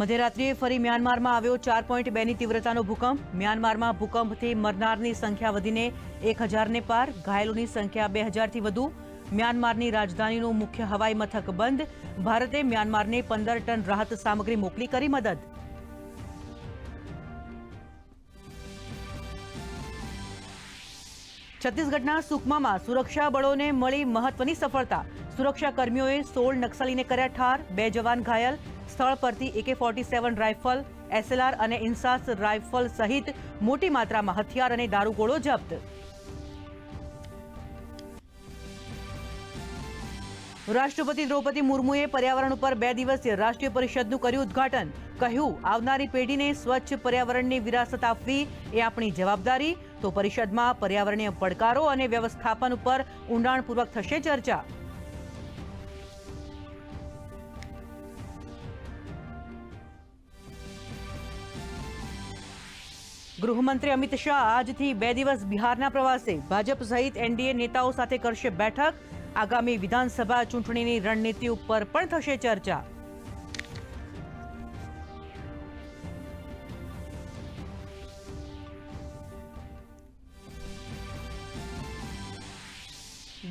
મધ્યરાત્રિએ ફરી મ્યાનમારમાં આવ્યો ચાર પોઈન્ટ બેની તીવ્રતાનો ભૂકંપ. મ્યાનમારમાં ભૂકંપથી મરનારની સંખ્યા વધીને એક હજારને પાર, ઘાયલોની સંખ્યા બે હજારથી વધુ. મ્યાનમારની રાજધાનીનું મુખ્ય હવાઈ મથક બંધ. ભારતે મ્યાનમારને પંદર ટન રાહત સામગ્રી મોકલી કરી મદદ. છત્તીસગઢના સુકમામાં સુરક્ષા બળોને મળી મહત્વની સફળતા. સુરક્ષા કર્મીઓએ સોળ નક્સલીને કર્યા ઠાર, બે જવાન ઘાયલ. સ્થળ પરથી એકે ફોર્ટી સેવન રાઇફલ એસએલઆર અને ઇન્સાસ રાઇફલ સહિત મોટી માત્રામાં હથિયાર અને દારૂગોળો જપ્ત. રાષ્ટ્રપતિ દ્રૌપદી મુર્મુએ પર્યાવરણ ઉપર બે દિવસીય રાષ્ટ્રીય પરિષદનું કર્યું ઉદ્ઘાટન. કહ્યું, આવનારી પેઢીને સ્વચ્છ પર્યાવરણની વિરાસત આપવી એ આપણી જવાબદારી. તો પરિષદમાં પર્યાવરણીય પડકારો અને વ્યવસ્થાપન ઉપર ઊંડાણપૂર્વક થશે ચર્ચા. ગૃહમંત્રી અમિત શાહ આજથી બે દિવસ બિહારના પ્રવાસે. ભાજપ સહિત એનડીએ નેતાઓ સાથે કરશે બેઠક. આગામી વિધાનસભા ચૂંટણીની રણનીતિ ઉપર પણ થશે ચર્ચા.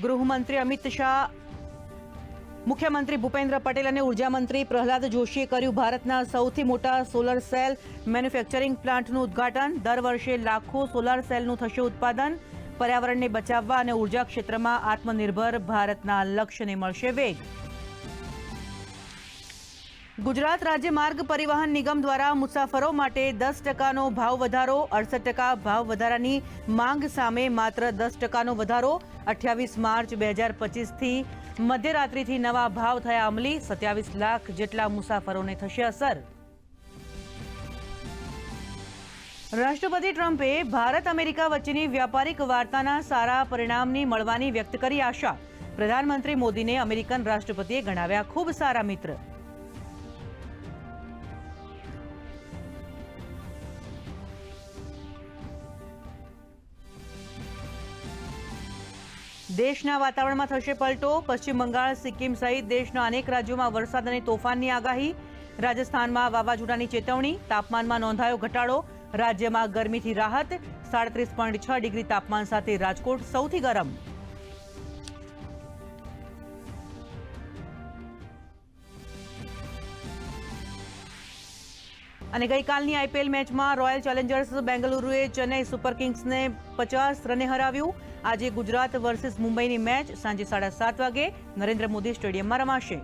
ગૃહમંત્રી અમિત શાહ મુખ્યમંત્રી ભૂપેન્દ્ર પટેલ અને ઊર્જા મંત્રી પ્રહલાદ જોશીએ કર્યું ભારતના સૌથી મોટા સોલર સેલ મેન્યુફેક્ચરિંગ પ્લાન્ટનું ઉદ્ઘાટન. દર વર્ષે લાખો સોલર સેલનું થશે ઉત્પાદન. પર્યાવરણને બચાવવા અને ઊર્જા ક્ષેત્રમાં આત્મનિર્ભર ભારતના લક્ષ્યને મળશે વેગ. ગુજરાત રાજ્ય માર્ગ પરિવહન નિગમ દ્વારા મુસાફરો માટે દસ ટકાનો ભાવ વધારો, અડસઠ ટકા ભાવ વધારાની માંગ સામે માત્ર દસ ટકાનો વધારો. અઠ્યાવીસ માર્ચ બે હજાર પચીસથી મધ્યરાત્રિથી નવા ભાવ થયા અમલી. સત્યાવીસ લાખ જેટલા મુસાફરોને થશે અસર. રાષ્ટ્રપતિ ટ્રમ્પે ભારત અમેરિકા વચ્ચેની વ્યાપારિક વાર્તાના સારા પરિણામની મળવાની વ્યક્ત કરી આશા. પ્રધાનમંત્રી મોદીને અમેરિકન રાષ્ટ્રપતિએ ગણાવ્યા ખૂબ સારા મિત્ર. દેશના વાતાવરણમાં થશે પલટો. પશ્ચિમ બંગાળ, સિક્કિમ સહિત દેશના અનેક રાજ્યોમાં વરસાદ અને તોફાનની આગાહી. રાજસ્થાનમાં વાવાઝોડાની ચેતવણી. તાપમાનમાં નોંધાયો ઘટાડો. રાજ્યમાં ગરમીથી રાહત. સાડત્રીસ ડિગ્રી તાપમાન સાથે રાજકોટ સૌથી ગરમ. અને ગઈકાલની આઈપીએલ મેચમાં રોયલ ચેલેન્જર્સ બેંગલુરુએ ચેન્નઈ સુપર કિંગ્સને પચાસ રને હરાવ્યું. આજે ગુજરાત વર્સિસ મુંબઈની મેચ સાંજે સાડા સાત વાગે નરેન્દ્ર મોદી સ્ટેડિયમમાં રમાશે.